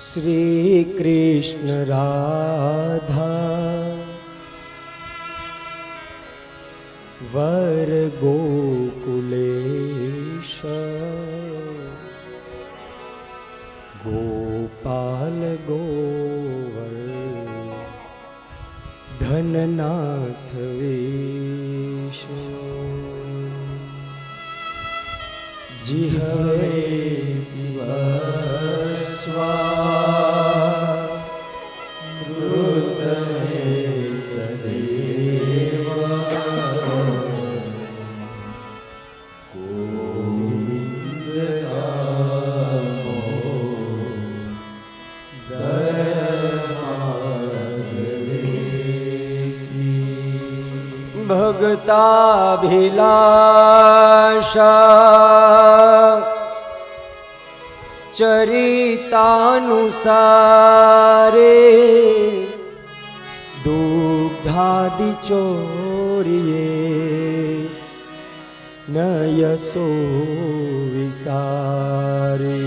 શ્રી કૃષ્ણ રાધા વર ગોકુલેશ ધનનાથ વેશ જીહવે સ્વા भाष चरितानुसारे दुग्धादिचोर्ये न यशो विसारे।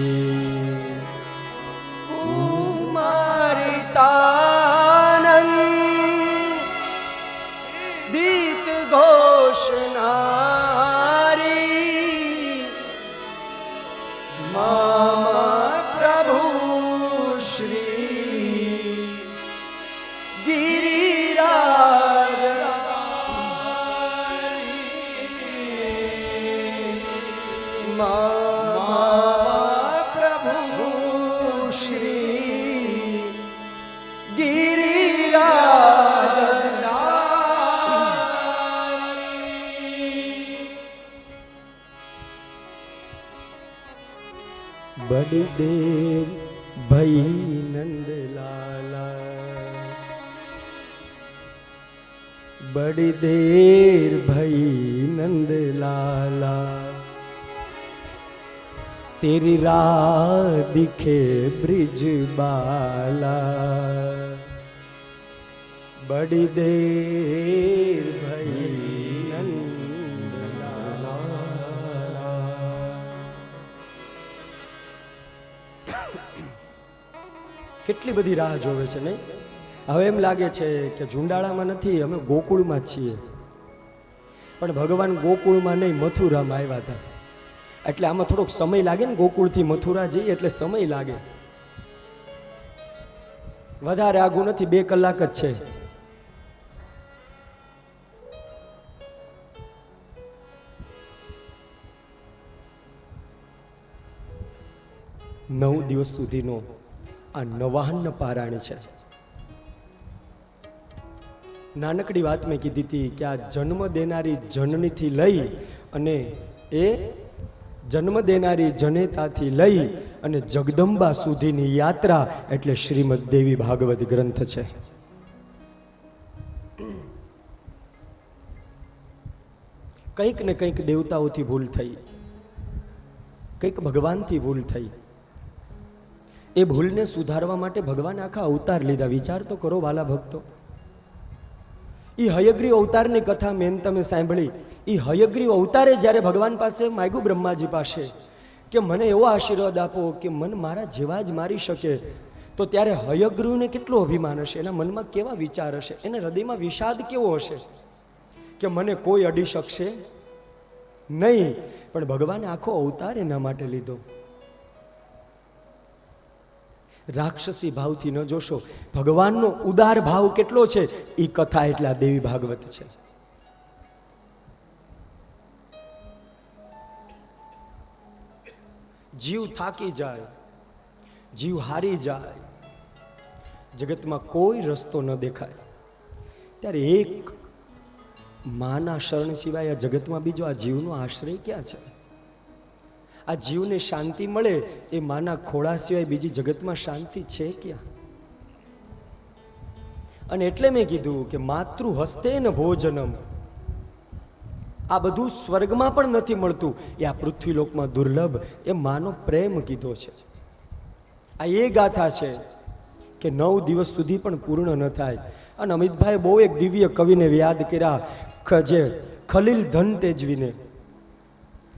પ્રભુ શ્રી ગિરિરાજ બળદેવ ભઈ નંદલાલા બળદેર તેરી રાહ દીખે બ્રિજ બાલા બડી ભઈ નંદલાલા કેટલી બધી રાહ જોવે છે નહીં હવે એમ લાગે છે કે ઝુંડાળામાં નથી અમે ગોકુળમાં છીએ પણ ભગવાન ગોકુળમાં નહીં મથુરામાં આવ્યા હતા એટલે આમાં થોડોક સમય લાગે ને ગોકુળથી મથુરા જઈએ એટલે સમય લાગે. વધારે આઘું નથી, બે કલાક જ છે. નવ દિવસ સુધીનો આ નવાહન પારાયણ છે. નાનકડી વાત મેં કીધી હતી કે આ જન્મ દેનારી જનનીથી લઈ અને એ જન્મ દેનારી જનેતાથી લઈ અને જગદંબા સુધીની યાત્રા એટલે શ્રીમદ દેવી ભાગવત ગ્રંથ છે. કંઈક ને કંઈક દેવતાઓથી ભૂલ થઈ. કંઈક ભગવાનથી ભૂલ થઈ. એ ભૂલને સુધારવા માટે ભગવાન આખા અવતાર લીધા. વિચાર તો કરો વાલા ભક્તો. એ હયગ્રીવ અવતારની કથા મેન તમે સાંભળી. એ હયગ્રીવ અવતારે જ્યારે ભગવાન પાસે માગ્યું બ્રહ્માજી પાસે કે મને એવો આશીર્વાદ આપો કે મન મારા જેવા જ મારી શકે, તો ત્યારે હયગ્રીવને કેટલો અભિમાન હશે? એના મનમાં કેવા વિચાર હશે? એને હૃદયમાં વિષાદ કેવો હશે? કે મને કોઈ અડી શકશે નહીં, પણ ભગવાને આખો અવતાર એના માટે લીધો. રાક્ષસી ભાવથી ન જોશો. ભગવાનનો ઉદાર ભાવ કેટલો છે? એ કથા એટલે દેવી ભાગવત છે. જીવ થાકી જાય, જીવ હારી જાય, જગતમાં કોઈ રસ્તો ન દેખાય. ત્યારે એક માના શરણ સિવાય આ જગતમાં બીજો આ જીવનો આશ્રય ક્યાં છે? આ જીવને શાંતિ મળે એ માના ખોળા સિવાય બીજી જગતમાં શાંતિ છે ક્યાં? અને એટલે મેં કીધું કે માતૃ હસ્તે ન ભોજનમ. આ બધું સ્વર્ગમાં પણ નથી મળતું. એ આ પૃથ્વીલોકમાં દુર્લભ એ માનો પ્રેમ કીધો છે. આ એ ગાથા છે કે નવ દિવસ સુધી પણ પૂર્ણ ન થાય. અને અમિતભાઈ બહુ એક દિવ્ય કવિને યાદ કર્યા જે ખલીલ ધન તેજવીને.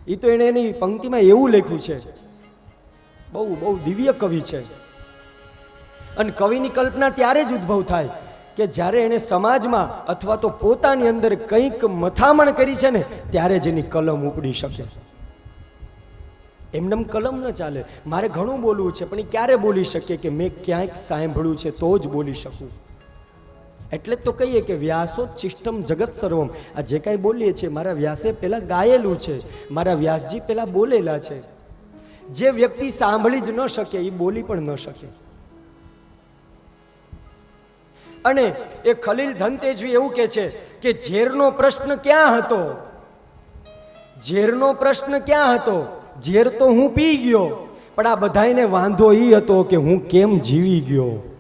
એ તો એણે એની પંક્તિમાં એવું લખ્યું છે. બહુ બહુ દિવ્ય કવિ છે. અને કવિની કલ્પના ત્યારે જ ઉદ્ભવ થાય કે જ્યારે એણે સમાજમાં અથવા તો પોતાની અંદર કંઈક મથામણ કરી છે ને, ત્યારે જ એની કલમ ઉપડી શકે. એમનેમ કલમ ન ચાલે. મારે ઘણું બોલવું છે, પણ એ ક્યારે બોલી શકે કે મેં ક્યાંક સાંભળ્યું છે તો જ બોલી શકું? એટલે તો કહીએ કે વ્યાસો ચિષ્ટમ જગત સર્વમ. આ જે કાંઈ બોલીએ છીએ, મારા વ્યાસે પહેલાં ગાયેલું છે, મારા વ્યાસજી પહેલાં બોલેલા છે. જે વ્યક્તિ સાંભળી જ ન શકે એ બોલી પણ ન શકે. અને એ ખલીલ ધનતેજવી એવું કે છે કે ઝેરનો પ્રશ્ન ક્યાં હતો? ઝેરનો પ્રશ્ન ક્યાં હતો? ઝેર તો હું પી ગયો, પણ આ બધાયને વાંધો એ હતો કે હું કેમ જીવી ગયો?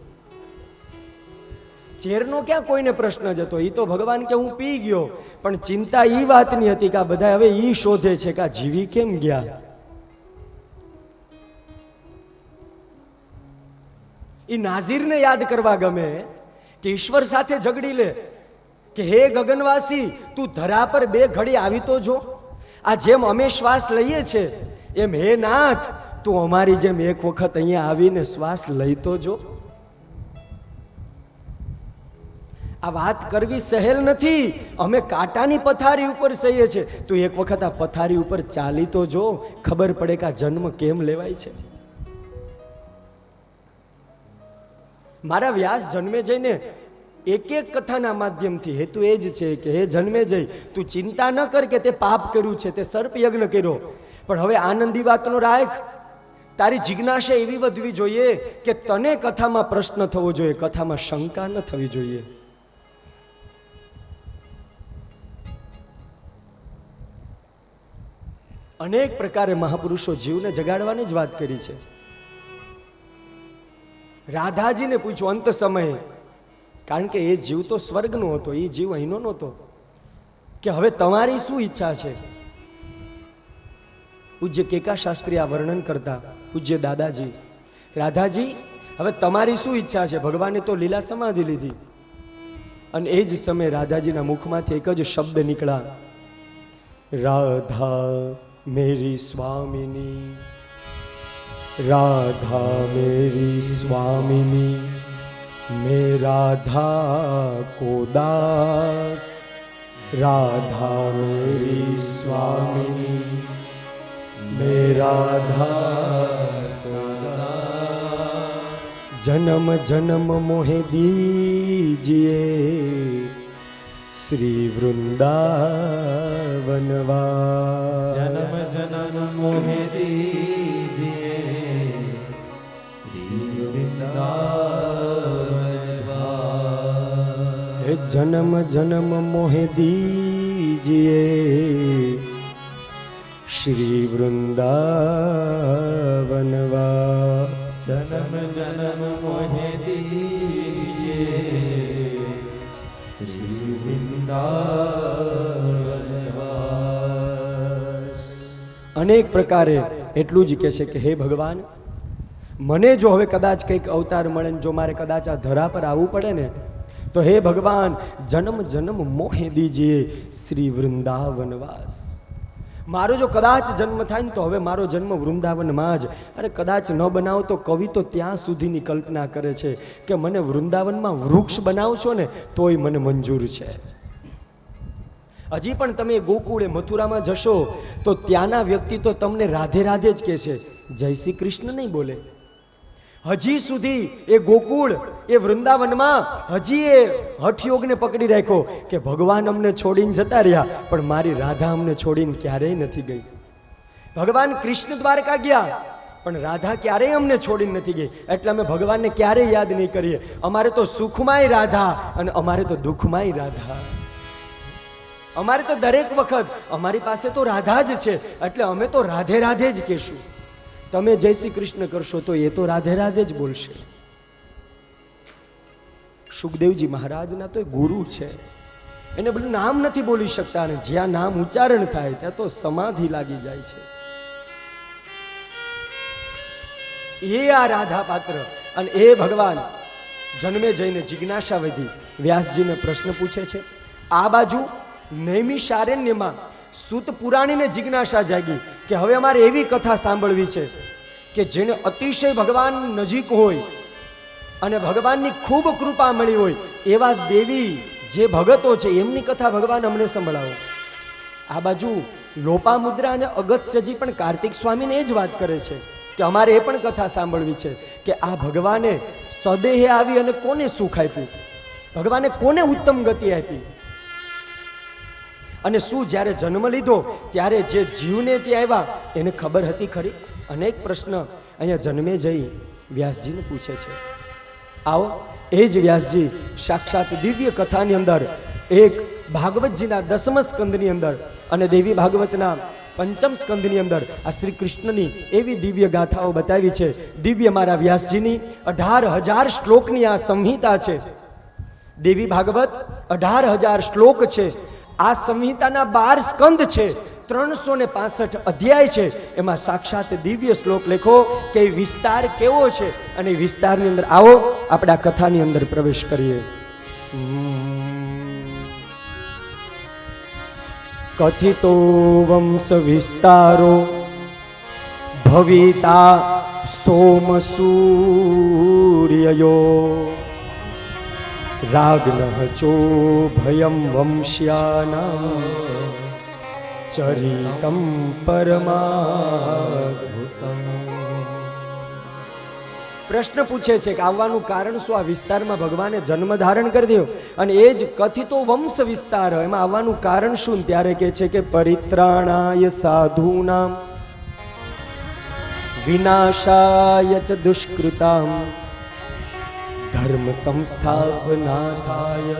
ઝેરનો ક્યાં કોઈને પ્રશ્ન જ હતો એ તો ભગવાન કે હું પી ગયો. પણ ચિંતા એ વાતની હતી કે આ બધા હવે એ શોધે છે કે આ જીવી કેમ ગયા? એ નાઝીરને યાદ કરવા ગમે કે ઈશ્વર સાથે ઝઘડી લે કે હે ગગનવાસી, તું ધરા પર બે ઘડી આવી તો જો. આ જેમ અમે શ્વાસ લઈએ છે, એમ હે નાથ, તું અમારી જેમ એક વખત અહીંયા આવીને શ્વાસ લઈ તો જો. આ વાત કરવી સહેલ નથી. અમે કાંટાની પથારી ઉપર સહીએ છે તું એક વખત આ પથારી ઉપર ચાલી તો જો. ખબર પડે કે આ જન્મ કેમ લેવાય છે. મારા વ્યાસ જન્મે જઈને એક એક કથાના માધ્યમથી હેતુ એ જ છે કે, હે, જન્મે જઈ. તું ચિંતા ન કર કે તે પાપ કર્યું છે, તે સર્પ યજ્ઞ કર્યો. પણ હવે આનંદી વાતનો રાખ તારી જિજ્ઞાસા એવી વધવી જોઈએ કે તને કથામાં પ્રશ્ન થવો જોઈએ, કથામાં શંકા ન થવી જોઈએ. અનેક પ્રકારે મહાપુરુષો જીવને જગાડવાની જ વાત કરી છે. રાધાજીને પૂછ્યું, અંત સમયે? કારણ કે એ જીવ તો સ્વર્ગનો હતો, એ જીવ અહીંનો નહોતો. કે હવે તમારી શું ઈચ્છા છે? પૂજ્ય કેકા શાસ્ત્રી આ વર્ણન કરતા, પૂજ્ય દાદાજી, રાધાજી, હવે તમારી શું ઈચ્છા છે? ભગવાને તો લીલા સમાધિ લીધી. અને એ જ સમયે રાધાજીના મુખમાંથી એક જ શબ્દ નીકળ્યા, રાધા मेरी स्वामिनी राधा मेरी स्वामिनी मैं राधा को दास राधा मेरी स्वामिनी मैं राधा को दास जन्म जन्म मोहे दीजिए શ્રી વૃંદાવનવા. જન્મ જનમ મોહે દીજે. શ્રી વૃંદાવનવા. હે જન્મ જન્મ મોહે દીજે. શ્રી વૃંદાવનવા. જન્મ જન્મ મોહે દીજે. અનેક પ્રકારે એટલું જ કહે છે કે હે ભગવાન, મને જો હવે કદાચ કંઈક અવતાર મળે ને જો મારે કદાચ આ ધરા પર આવવું પડે ને, તો હે ભગવાન, જન્મ જન્મ મોહે દીજીએ શ્રી વૃંદાવનવાસ મારો જો કદાચ જન્મ થાય ને તો હવે મારો જન્મ વૃંદાવનમાં જ. અરે કદાચ ન બનાવો તો કવિ તો ત્યાં સુધીની કલ્પના કરે છે કે મને વૃંદાવનમાં વૃક્ષ બનાવશો ને તોય મને મંજૂર છે. હજી પણ તમે ગોકુળે મથુરામાં જશો, તો ત્યાંના વ્યક્તિ તો તમને રાધે રાધે જ કહેશે, જય શ્રી કૃષ્ણ નહીં બોલે. હજી સુધી એ ગોકુળ, એ વૃંદાવનમાં હજી એ હઠયોગને પકડી રાખ્યો કે ભગવાન અમને છોડીને જતા રહ્યા, પણ મારી રાધા અમને છોડીને ક્યારેય નથી ગઈ. ભગવાન કૃષ્ણ દ્વારકા ગયા, પણ રાધા ક્યારેય અમને છોડીને નથી ગઈ. એટલે અમે ભગવાનને ક્યારેય યાદ નહીં કરીએ. અમારે તો સુખમાંય રાધા અને અમારે તો દુઃખમાંય રાધા. અમારે તો દરેક વખત, અમારી પાસે તો રાધા જ છે, એટલે અમે તો રાધે રાધે જ કહેશું. તમે જય શ્રી કૃષ્ણ કરશો તો એ તો રાધે રાધે જ બોલશે. સુખદેવજી મહારાજના તો એ ગુરુ છે. એને બધું નામ નથી બોલી શકતા અને જ્યાં નામ ઉચ્ચારણ થાય, ત્યાં તો સમાધિ લાગી જાય છે. એ આ રાધા પાત્ર અને એ ભગવાન, જન્મે જઈને જિજ્ઞાસા વધી વ્યાસજીને પ્રશ્ન પૂછે છે. આ બાજુ નૈમિષારણ્યમાં સુત પુરાણીને જિજ્ઞાસા જાગી કે હવે અમારે એવી કથા સાંભળવી છે કે જેને અતિશય ભગવાન નજીક હોય અને ભગવાનની ખૂબ કૃપા મળી હોય એવા દેવી જે ભગતો છે, એમની કથા ભગવાન અમને સંભળાવો. આ બાજુ લોપામુદ્રા અને અગત્યજી પણ કાર્તિક સ્વામીને એ જ વાત કરે છે કે અમારે એ પણ કથા સાંભળવી છે કે આ ભગવાને સદેહે આવી અને કોને સુખ આપ્યું? ભગવાને કોને ઉત્તમ ગતિ આપી? અને શું જ્યારે જન્મ લીધો, ત્યારે જે જીવને ત્યાં આવ્યા એને ખબર હતી ખરી? અનેક પ્રશ્ન અહીંયા જન્મે જઈ વ્યાસજીને પૂછે છે. આવો, એ જ વ્યાસજી સાક્ષાત દિવ્ય કથાની અંદર, એક ભાગવતજીના દસમ સ્કંદની અંદર અને દેવી ભાગવતના પંચમ સ્કંદની અંદર આ શ્રી કૃષ્ણની એવી દિવ્ય ગાથાઓ બતાવી છે. દિવ્ય મારા વ્યાસજીની અઢાર હજાર શ્લોકની આ સંહિતા છે. દેવી ભાગવત અઢાર હજાર શ્લોક છે. આ સંહિતાના બાર સ્કંદ છે. ત્રણસો ને પાસઠ અધ્યાય છે. એમાં સાક્ષાત દિવ્ય શ્લોક લેખો કે વિસ્તાર કેવો છે અને વિસ્તારની અંદર આવો, આપણે કથાની અંદર પ્રવેશ કરીએ. કથિતો વંશ વિસ્તારો ભવિતા સોમ સૂર્યયો. રાગ્નઃ ચોભયં વંશ્યાના ચરિતમ પરમાદ્ભુતમ પ્રશ્ન પૂછે છે કે આવવાનું કારણ શું? આ વિસ્તારમાં ભગવાને જન્મ ધારણ કરી દો અને એ જ કથિતો વંશ વિસ્તાર એમાં આવવાનું કારણ શું? ત્યારે કે છે કે પરિત્રાણાય સાધુનામ, વિનાશાય ચ દુષ્કૃતામ. ધર્મ સંસ્થાપનાથાય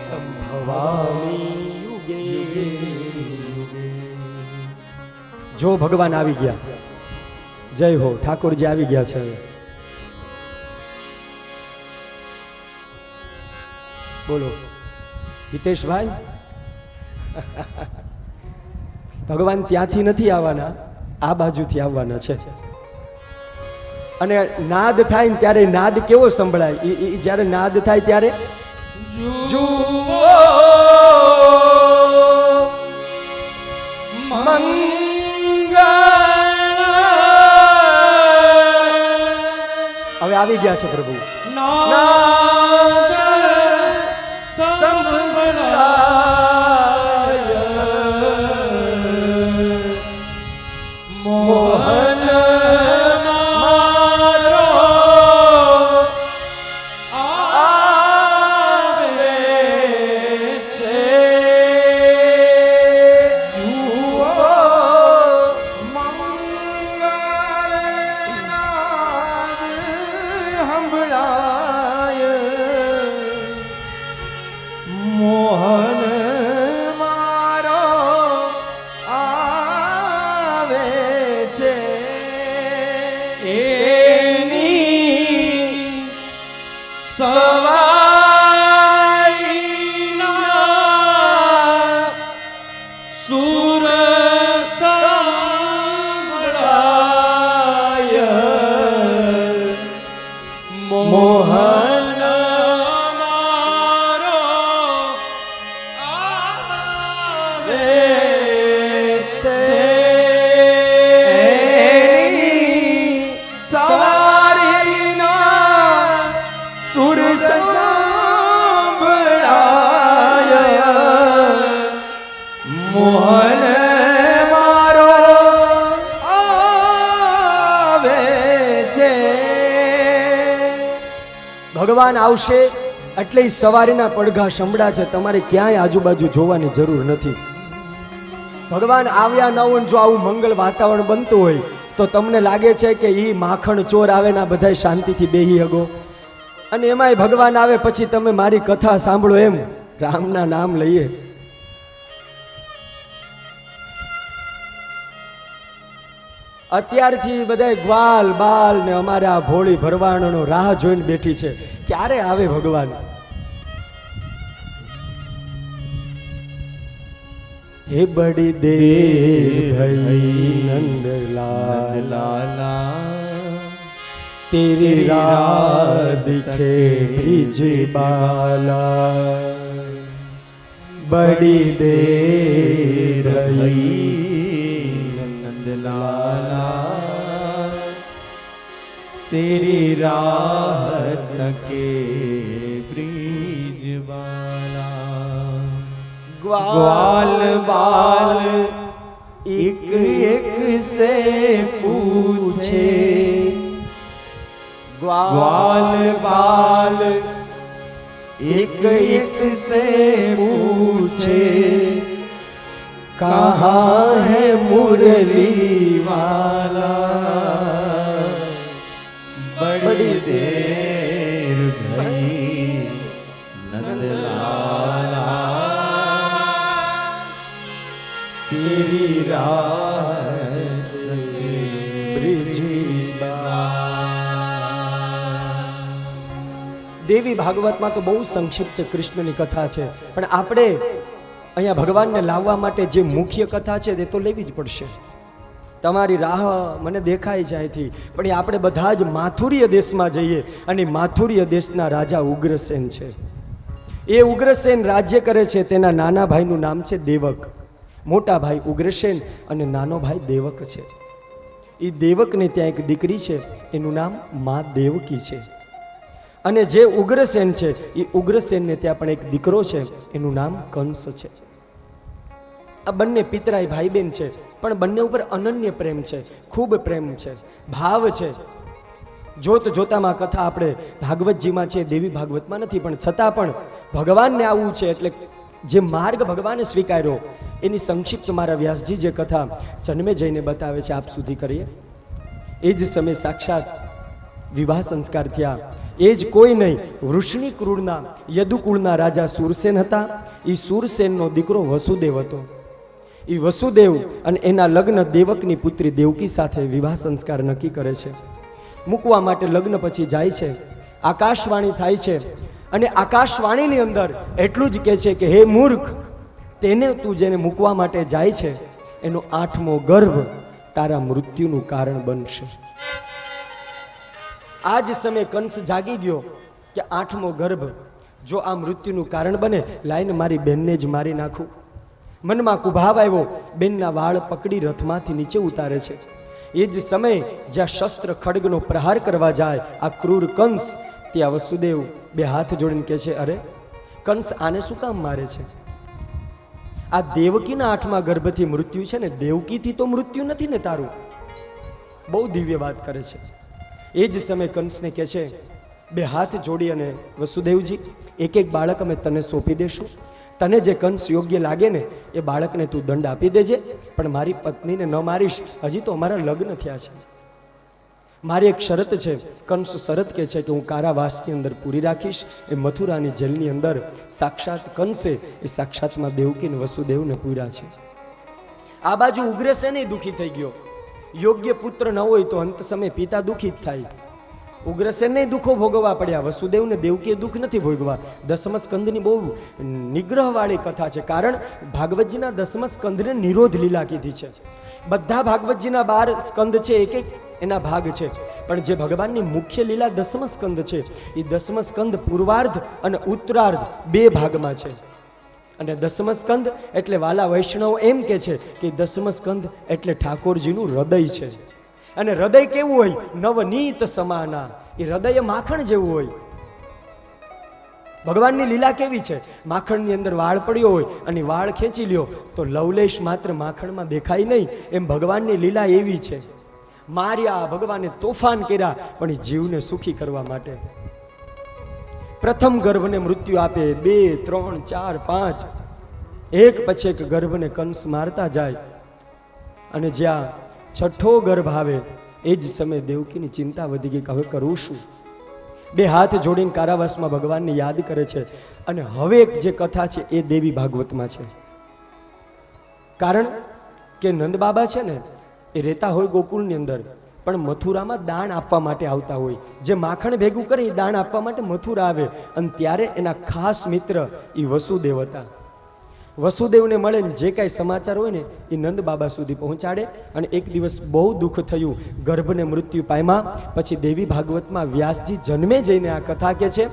સંભવામી યુગે જો ભગવાન આવી ગયા, જય હો, ઠાકોરજી આવી ગયા છે. બોલો, હિતેશભાઈ? ભગવાન ત્યાંથી નથી આવવાના, આ બાજુથી આવવાના છે. અને નાદ થાય ને ત્યારે નાદ કેવો સંભળાય? એ જ્યારે નાદ થાય ત્યારે? હવે આવી ગયા છે પ્રભુ. આવશે એટલે સવારીના પડઘા સંભળા છે. તમારે ક્યાંય આજુબાજુ જોવાની જરૂર નથી. ભગવાન આવ્યા ન હોય જો આવું મંગલ વાતાવરણ બનતું હોય, તો તમને લાગે છે કે એ માખણ ચોર આવે ને બધા શાંતિથી બેહી હગો. અને એમાંય ભગવાન આવે પછી તમે મારી કથા સાંભળો એમ. રામના નામ લઈએ. અત્યારથી બધા ગ્વાલ બાલ ને અમારે આ ભોળી ભરવાણનો રાહ જોઈને બેઠી છે. ક્યારે આવે ભગવાન? હે બડી દે ભાઈ નંદલાલા, તેરી રાત દિખે બ્રિજ બાલા બડી દે ભાઈ तेरी राह तके ब्रिज वाला। ग्वाल बाल एक एक से पूछे। ग्वाल बाल एक एक से पूछे। कहाँ है मुरली वाला? દેર ભઈ નંદલાલા તેરી દેવી ભાગવતમાં તો બહુ સંક્ષિપ્ત કૃષ્ણની કથા છે. પણ આપણે અહીંયા ભગવાનને લાવવા માટે જે મુખ્ય કથા છે, તે તો લેવી જ પડશે. તમારી રાહ મને દેખાય છે અહીંથી પણ એ આપણે બધા જ માથુરીય દેશમાં જઈએ અને માથુરીય દેશના રાજા ઉગ્રસેન છે. એ ઉગ્રસેન રાજ્ય કરે છે, તેના નાના ભાઈનું નામ છે દેવક. મોટા ભાઈ ઉગ્રસેન અને નાનો ભાઈ દેવક છે. એ દેવકને ત્યાં એક દીકરી છે, એનું નામ મા દેવકી છે. અને જે ઉગ્રસેન છે, એ ઉગ્રસેનને ત્યાં પણ એક દીકરો છે, એનું નામ કંસ છે. આ બંને પિતરાઈ ભાઈ બેન છે, પણ બંને ઉપર અનન્ય પ્રેમ છે, ખૂબ પ્રેમ છે, ભાવ છે. જોત જોતામાં કથા આપણે ભાગવતજીમાં છે, દેવી ભાગવતમાં નથી, પણ છતાં પણ ભગવાનને આવવું છે, એટલે જે માર્ગ ભગવાને સ્વીકાર્યો, એની સંક્ષિપ્ત મારા વ્યાસજી જે કથા જન્મે જઈને બતાવે છે, આપ સુધી કરીએ. એ જ સમયે સાક્ષાત વિવાહ સંસ્કાર થયા. એ જ કોઈ નહીં વૃષ્ણિ કુળના યદુકુળના રાજા સુરસેન હતા. એ સુરસેનનો દીકરો વસુદેવ હતો. એ વસુદેવ અને એના લગ્ન દેવકની પુત્રી દેવકી સાથે વિવાહ સંસ્કાર નક્કી કરે છે. મૂકવા માટે લગ્ન પછી જાય છે. આકાશવાણી થાય છે અને આકાશવાણીની અંદર એટલું જ કહે છે કે, હે મૂર્ખ, તેને તું જેને મૂકવા માટે જાય છે, એનો આઠમો ગર્ભ તારા મૃત્યુનું કારણ બનશે. આ જ સમયે કંસ જાગી ગયો કે આઠમો ગર્ભ જો આ મૃત્યુનું કારણ બને, લાઈને મારી બહેનને જ મારી નાખું. મનમાં કુભાવ આવ્યો. બેનના વાળ પકડી રથમાંથી નીચે ઉતારે છે. એ જ સમયે જ્યાં શસ્ત્ર ખડગનો પ્રહાર કરવા જાય, આ ક્રૂર કંસ, ત્યાં વસુદેવ બે હાથ જોડીને કહે છે, અરે, કંસ આને શું કામ મારે છે? આ દેવકીના આઠમા ગર્ભથી મૃત્યુ છે ને, દેવકીથી તો મૃત્યુ નથી ને તારું. બહુ દિવ્ય વાત કરે છે. એ જ સમયે કંસને કહે છે, બે હાથ જોડી અને વસુદેવજી, એક એક બાળક અમે તને સોંપી દેશું. તને જે કંસ યોગ્ય લાગે ને, એ બાળકને તું દંડ આપી દેજે. પણ મારી પત્નીને ન મારીશ. હજી તો અમારા લગ્ન થયા છે. મારી એક શરત છે, કંસ શરત કે છે કે હું કારાવાસની અંદર પૂરી રાખીશ. એ મથુરાની જેલની અંદર સાક્ષાત કંસે, એ સાક્ષાતમાં દેવકીને વસુદેવને પૂર્યા છે. આ બાજુ ઉગ્રસેને દુઃખી થઈ ગયો. યોગ્ય પુત્ર ન હોય તો અંત સમય પિતા દુઃખી જ થાય. ઉગ્રસેનને દુઃખો ભોગવવા પડ્યા. વસુદેવને દેવકીએ દુઃખ નથી ભોગવા દસમ સ્કંદની બહુ નિગ્રહવાળી કથા છે. કારણ ભાગવતજીના દસમ સ્કંદને નિરોધ લીલા કીધી છે. બધા ભાગવતજીના બાર સ્કંદ છે, એક એક એના ભાગ છે. પણ જે ભગવાનની મુખ્ય લીલા દસમ સ્કંદ છે એ દસમ સ્કંદ પૂર્વાર્ધ અને ઉત્તરાર્ધ બે ભાગમાં છે. અને દસમ સ્કંદ એટલે વાલા વૈષ્ણવ એમ કે છે કે દસમ સ્કંદ એટલે ઠાકોરજીનું હૃદય છે. અને હૃદય કેવું હોય? નવનીત સમાના. એ હૃદય માખણ જેવું હોય. ભગવાનની લીલા કેવી છે? માખણની અંદર વાળ પડ્યો હોય અને વાળ ખેંચી લ્યો, તો લવલેશ માત્ર માખણમાં દેખાય નહીં. એમ ભગવાનની લીલા એવી છે. માર્યા ભગવાને તોફાન કર્યા, પણ જીવને સુખી કરવા માટે. પ્રથમ ગર્ભને મૃત્યુ આપે, બે, ત્રણ, ચાર, પાંચ. એક પછી એક ગર્ભને કંસ મારતા જાય. અને જ્યાં છઠ્ઠો ગર્ભ આવે, એ જ સમયે દેવકીની ચિંતા વધી ગઈ કે હવે કરું શું? બે હાથ જોડીને કારાવાસમાં ભગવાનને યાદ કરે છે અને હવે જે કથા છે એ દેવી ભાગવતમાં છે. કારણ કે નંદબાબા છે ને, એ રહેતા હોય ગોકુળની અંદર, પણ મથુરામાં દાન આપવા માટે આવતા હોય. જે માખણ ભેગું કરે એ દાન આપવા માટે મથુરા આવે. અને ત્યારે એના ખાસ મિત્ર એ વસુદેવ હતા. વસુદેવને મળે ને જે કાંઈ સમાચાર હોય ને, એ નંદ બાબા સુધી પહોંચાડે અને એક દિવસ બહુ દુઃખ થયું. ગર્ભને મૃત્યુ પામ્યા. પછી દેવી ભાગવતમાં વ્યાસજી જન્મે જઈને આ કથા કે છે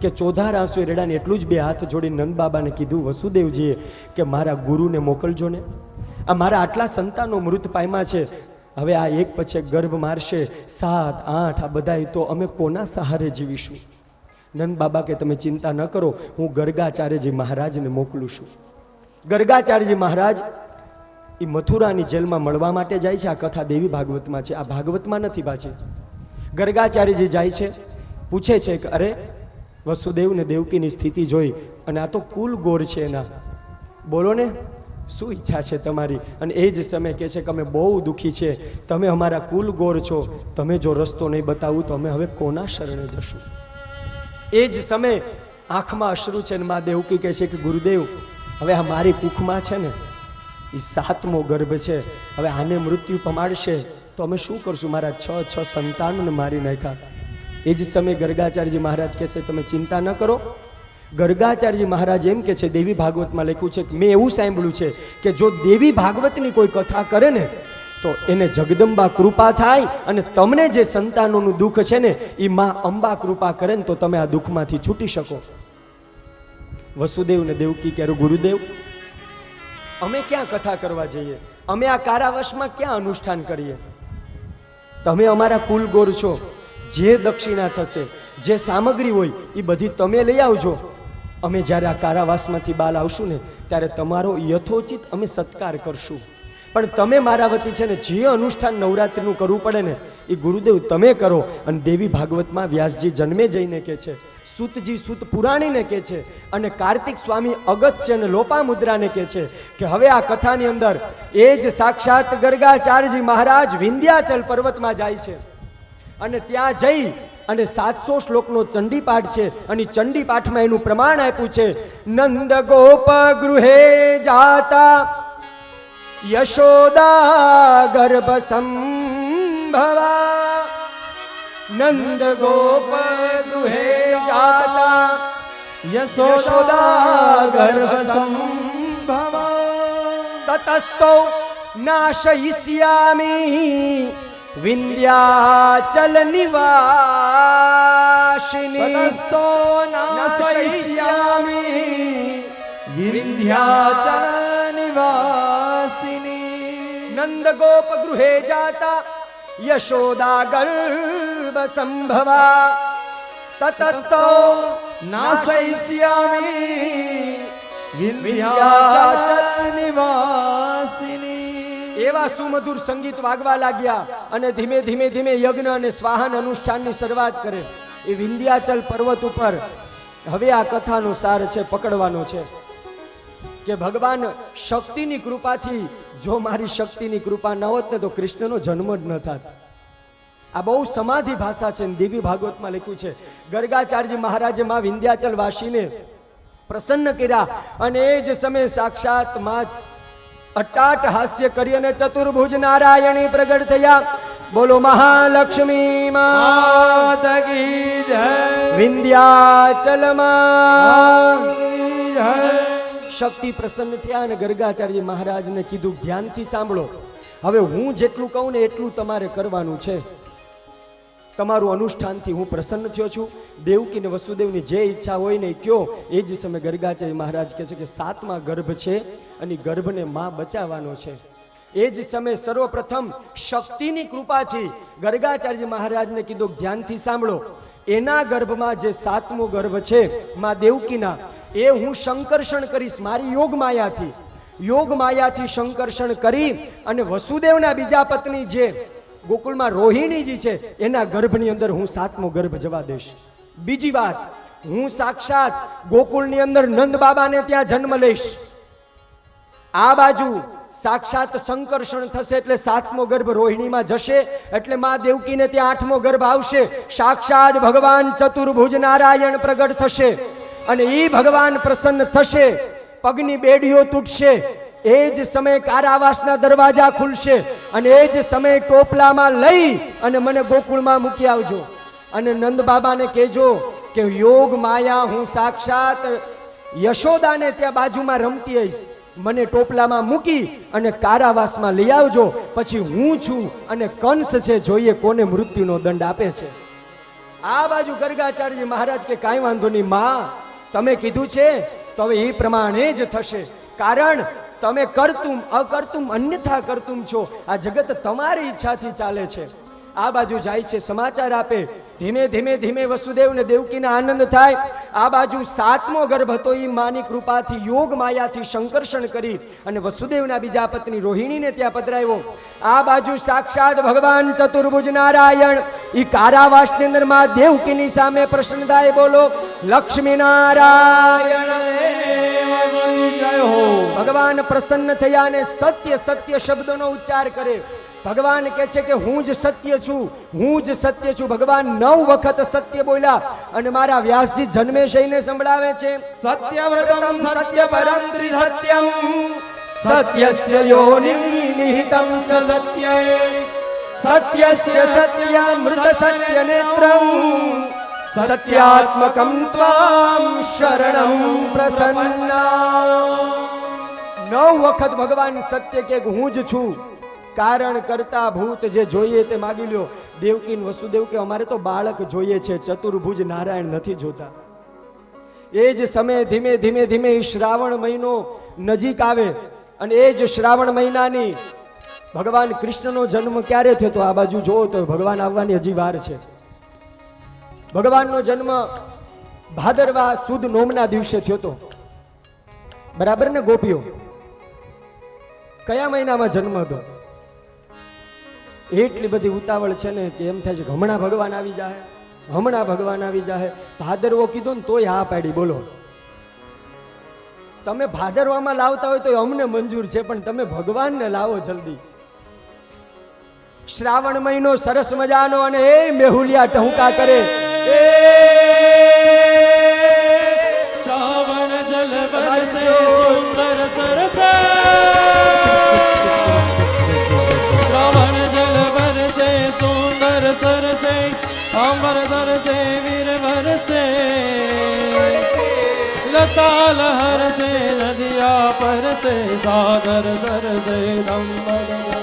કે ચોધાર આંસુ રેડાને એટલું જ બે હાથ જોડી નંદ બાબાને કીધું, વસુદેવજીએ, કે મારા ગુરુને મોકલજો ને. આ મારા આટલા સંતાનો મૃત પામ્યા છે. હવે આ એક પછી ગર્ભ મારશે. સાત, આઠ, આ બધાય તો અમે કોના સહારે જીવીશું? નંદ બાબા કે, તમે ચિંતા ન કરો. હું ગરગાચાર્યજી મહારાજને મોકલું છું. ગરગાચાર્યજી મહારાજ એ મથુરાની જેલમાં મળવા માટે જાય છે. આ કથા દેવી ભાગવતમાં છે. આ ભાગવતમાં નથી પાછી ગરગાચાર્યજી જાય છે, પૂછે છે કે અરે વસુદેવ ને દેવકીની સ્થિતિ જોઈ અને આ તો કુલ ગોર છે એના. બોલો ને, શું ઈચ્છા છે તમારી? અને એ જ સમય કહે છે કે અમે બહુ દુઃખી છે. તમે અમારા કુલ ગોર છો. તમે જો રસ્તો નહીં બતાવું તો અમે હવે કોના શરણે જશું? એ જ સમયે આંખમાં અશ્રુ છે ને મા દેવકી કહે છે કે ગુરુદેવ હવે આ મારી કુખમાં છે ને એ સાતમો ગર્ભ છે. હવે આને મૃત્યુ પમાડશે તો અમે શું કરશું? મારા છ છ સંતાનોને મારી નાખ્યા. એ જ સમયે ગરગાચાર્યજી મહારાજ કહે છે તમે ચિંતા ન કરો. ગરગાચાર્યજી મહારાજ એમ કે છે, દેવી ભાગવતમાં લખ્યું છે મેં એવું સાંભળ્યું છે કે જો દેવી ભાગવતની કોઈ કથા કરે ને, તો એને જગદંબા કૃપા થાય અને તમને જે સંતાનોનું દુઃખ છે ને એ માં અંબા કૃપા કરે ને તો તમે આ દુઃખમાંથી છૂટી શકો. વસુદેવ ને દેવકી ક્યારે ગુરુદેવ? અમે ક્યાં કથા કરવા જઈએ? અમે આ કારાવાસમાં ક્યાં અનુષ્ઠાન કરીએ? તમે અમારા કુલ ગોર છો. જે દક્ષિણા થશે, જે સામગ્રી હોય એ બધી તમે લઈ આવજો. અમે જ્યારે આ કારાવાસમાંથી બાલ આવશું ને, ત્યારે તમારો યથોચિત અમે સત્કાર કરશું. પણ તમે મારા વતી છે ને જે અનુષ્ઠાન નવરાત્રિનું કરવું પડે ને, એ ગુરુદેવ તમે કરો. અને દેવી ભાગવતમાં વ્યાસજી જન્મે જઈને કે છે, સુતજી સુત પુરાણીને કે છે અને કાર્તિક સ્વામી અગત્ય અને લોપામુદ્રાને કે છે કે હવે આ કથાની અંદર એ જ સાક્ષાત ગરગાચાર્યજી મહારાજ વિંધ્યાચલ પર્વતમાં જાય છે. અને ત્યાં જઈ અને સાતસો શ્લોકનો ચંડીપાઠ છે અને ચંડીપાઠમાં એનું પ્રમાણ આપ્યું છે, નંદ ગોપ ગૃહે જાતા યશોદા ગર્ભ સંભવા નંદ ગોપ દુહે જાતા યશોદા ગર્ભ સંભવા તતસ્તો નાશયિષ્યામિ વિંધ્યાચલ નિવાસિની સદસ્તો નાશયિષ્યામિ વિંધ્યાચલ નિવાસિની નંદ ગોપ ગૃહે જાતા યશોદા ગર્ભ સંભવા તતસ્તો નાસૈષ્યામી એવા સુમધુર સંગીત વાગવા લાગ્યા અને ધીમે ધીમે ધીમે યજ્ઞ અને સ્વાહન અનુષ્ઠાનની શરૂઆત કરે એ વિંધ્યાચલ પર્વત ઉપર હવે આ કથાનો સાર છે પકડવાનો છે કે ભગવાન શક્તિની કૃપાથી જો મારી શક્તિની કૃપા ન હોત ને તો કૃષ્ણનો જન્મ જ ન થાત. આ બહુ સમાધિ ભાષા છે દેવી ભાગવતમાં લખ્યું છે. ગરગાચાર્યજી મહારાજે મા વિંધ્યાચલ વાસીને પ્રસન્ન કર્યા અને એ જ સમયે સાક્ષાતમાં અટાટ હાસ્ય કરી અને ચતુર્ભુજ નારાયણી પ્રગટ થયા. બોલો મહાલક્ષ્મી માં માતકી જય. વિંધ્યાચલમાં. માતકી જય. શક્તિ પ્રસન્ન થયા અને ગરગાચાર્ય મહારાજને કીધું, ધ્યાનથી સાંભળો. હવે હું જેટલું કહું ને એટલું તમારે કરવાનું છે. તમારું અનુષ્ઠાનથી હું પ્રસન્ન થયો છું. દેવકી ને વસુદેવની જે ઈચ્છા હોય ને કયો. એ જ સમય ગરગાચાર્ય મહારાજ કહે છે કે સાતમા ગર્ભ છે અને ગર્ભને માં બચાવવાનો છે. એ જ સમયે સર્વપ્રથમ શક્તિની કૃપાથી ગરગાચાર્ય મહારાજને કીધું, ધ્યાનથી સાંભળો. એના ગર્ભમાં જે સાતમો ગર્ભ છે, માં દેવકીના એ હું સંકર્ષણ કરીશ, મારી યોગ માયાથી. યોગ માયાથી સંકર્ષણ કરી અને વસુદેવના બીજા પત્ની જે ગોકુળમાં રોહિણીજી છે, એના ગર્ભની અંદર હું સાતમો ગર્ભ જવા દઈશ. બીજી વાત, હું સાક્ષાત ગોકુળની અંદર નંદ બાબાને ત્યાં જન્મ લઈશ. આ બાજુ સાક્ષાત સંકર્ષણ થશે એટલે સાતમો ગર્ભ રોહિણીમાં જશે, એટલે મા દેવકીને ત્યાં આઠમો ગર્ભ આવશે. સાક્ષાત ભગવાન ચતુર્ભુજ નારાયણ પ્રગટ થશે. અને એ ભગવાન પ્રસન્ન થશે, પગની બેડીઓ તૂટશે, એ જ સમયે કારાવાસના દરવાજા ખુલશે અને એ જ સમયે ટોપલામાં લઈ અને મને ગોકુળમાં મૂકી આવજો. અને નંદ બાબાને કહેજો કે યોગ માયા, હું સાક્ષાત યશોદાને ત્યાં બાજુમાં રમતી હઈશ મને ટોપલામાં મૂકી અને કારાવાસમાં લઈ આવજો. પછી હું છું અને કંસ છે, જોઈએ કોને મૃત્યુનો દંડ આપે છે. આ બાજુ ગર્ગાચાર્યજી મહારાજ કે કાંઈ વાંધો નહીં, માં તમે કીધું છે, તો હવે એ પ્રમાણે જ થશે. કારણ તમે કરતુમ, અકર્તુમ, અન્યથા કરતુમ છો. આ જગત તમારી ઈચ્છાથી ચાલે છે. આ બાજુ જાય છે, સમાચાર આપે. ધીમે ધીમે ધીમે વસુદેવ ને દેવકીને આનંદ થાય. આ બાજુ સાતમો ગર્ભ હતો એ માની કૃપાથી યોગ માયાથી સંકર્ષણ કરી અને વસુદેવના બીજા પત્ની રોહિણીને ત્યાં પધરાવ્યો. આ બાજુ સાક્ષાત ભગવાન ચતુર્ભુજ નારાયણ. એ કારાવાસની અંદરમાં દેવકીની સામે પ્રસન્ન થાય, બોલો, લક્ષ્મી નારાયણ ભગવાન પ્રસન્ન થયા અને સત્ય સત્ય શબ્દોનો ઉચ્ચાર કરે. ભગવાન કહે છે કે હું જ સત્ય છું હું જ સત્ય છું. ભગવાન નવ વખત સત્ય બોલ્યા અને મારા વ્યાસજી જન્મે શઈને સંભળાવે છે. સત્યવ્રતમ સત્ય પરમ ત્રિસત્યમ સત્યસ્ય યોનિ નિહિતમ ચ સત્ય સત્યસ્ય સત્યામૃત સત્ય નેત્રમ સત્યાત્મકમ ત્વામ શરણમ પ્રસન્ના. નવ વખત ભગવાન સત્ય કે હું જ છું. કારણ કરતા ભૂત જે જોઈએ તે માગી લ્યો. દેવકીન વસુદેવ કે અમારે તો બાળક જોઈએ છે, ચતુર્ભુજ નારાયણ નથી જોતા. એ જ સમયે ધીમે ધીમે ધીમે શ્રાવણ મહિનો નજીક આવે અને એ જ શ્રાવણ મહિનાની ભગવાન કૃષ્ણનો જન્મ ક્યારે થયો તો આ બાજુ જોવો તો ભગવાન આવવાની હજી વાર છે. ભગવાનનો જન્મ ભાદરવા સુદ નોમના દિવસે થયો તો. બરાબર ને ગોપીઓ? કયા મહિનામાં જન્મ હતો? એટલી બધી ઉતાવળ છે ને કે એમ થાય છે કે હમણાં ભગવાન આવી જાય હમણાં ભગવાન આવી જાય ભાદરવો કીધો ને તોય હા પાડી બોલો. તમે ભાદરવામાં લાવતા હોય તો અમને મંજૂર છે પણ તમે ભગવાનને લાવો જલ્દી. શ્રાવણ મહિનો સરસ મજાનો અને એ મેહુલિયા ટહુકા કરે. એ શ્રાવણ જલ સુંદર સરસે. અંબર દરસે વીર વરસે લતા લહર સે નદિયા પરસે સાગર સરસે દંબર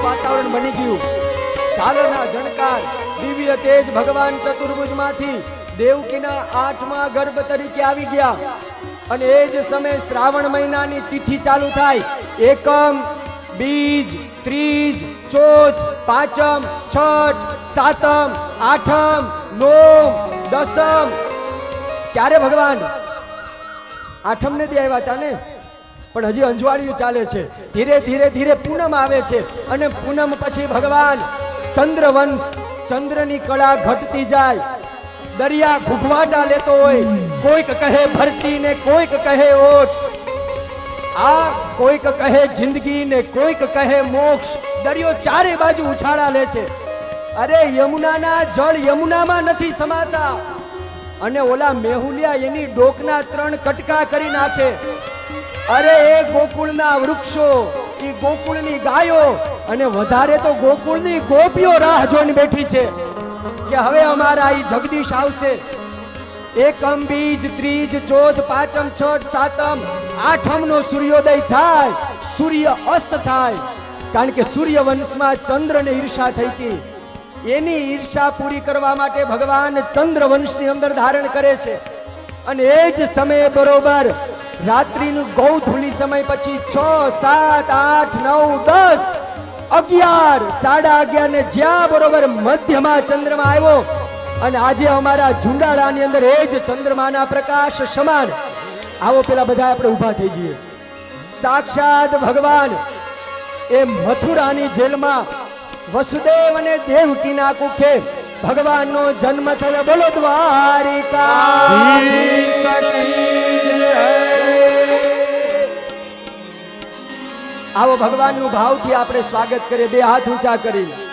વાતાવરણ બની ગયું ચાલના જણકાર દિવ્ય તેજ ભગવાન ચતુર્ભુજમાંથી દેવકીના આઠમા ગર્ભ તરીકે આવી ગયા. અને એ જ સમયે શ્રાવણ મહિનાની તિથિ ચાલુ થાય. એકમ, બીજ, ત્રીજ, ચોથ, પાંચમ, છઠ, સાતમ, આઠમ, નોમ, દસમ. ક્યારે ભગવાન? આઠમ ને દી આવ્યા હતા ને? પણ હજી અંજવાળિયું ચાલે છે. ધીરે ધીરે ધીરે પૂનમ આવે છે. અને પૂનમ પછી ભગવાન ચંદ્રવંશ, ચંદ્રની કળા ઘટતી જાય. દરિયા ઘૂઘવાટા લેતો હોય, કોઈક કહે ભરતી ને કોઈક કહે ઓટ આ કોઈક કહે જિંદગી ને કોઈક કહે મોક્ષ. દરિયો ચારે બાજુ ઉછાળા લે છે. અરે, યમુનાના જળ યમુનામાં નથી સમાતા. અને ઓલા મેહુલિયા એની ડોકના ત્રણ કટકા કરી નાખે. અરે, એ ગોકુળના વૃક્ષો એ ગોકુળની ગાયો. અને વધારે તો ગોકુળની ગોપીઓ રાહ જોઈને બેઠી છે. કે હવે અમારા ઈ જગદીશ આવશે. એકમ બીજ, ત્રીજ ચોથ પાંચમ, છઠ, સાતમ આઠમ નો સૂર્યોદય થાય, સૂર્ય અસ્ત થાય. કારણ કે સૂર્ય વંશમાં ચંદ્રને ઈર્ષા થઈ હતી. એની ઈર્ષા પૂરી કરવા માટે ભગવાન ચંદ્ર વંશની અંદર ધારણ કરે છે. અને એ જ સમયે બરોબર રાત્રિનું ગૌધૂલી સમય પછી છ, સાત, આઠ, નવ, દસ અગિયાર, સાડા અગિયાર ને જ્યાં બરોબર મધ્યમાં ચંદ્રમા આવ્યો. અને આજે અમારા ઝુંડાળાની અંદર એ જ ચંદ્રમાના પ્રકાશ સમાન. આવો પેલા બધા આપણે ઊભા થઈ જઈએ. સાક્ષાત ભગવાન એ મથુરાની જેલમાં વસુદેવ અને દેવકીના કુખે ભગવાનનો જન્મ થયો. બોલો દ્વારિકા આવો ભગવાનનું ભાવથી આપણે સ્વાગત કરીએ. બે હાથ ઊંચા કરીને.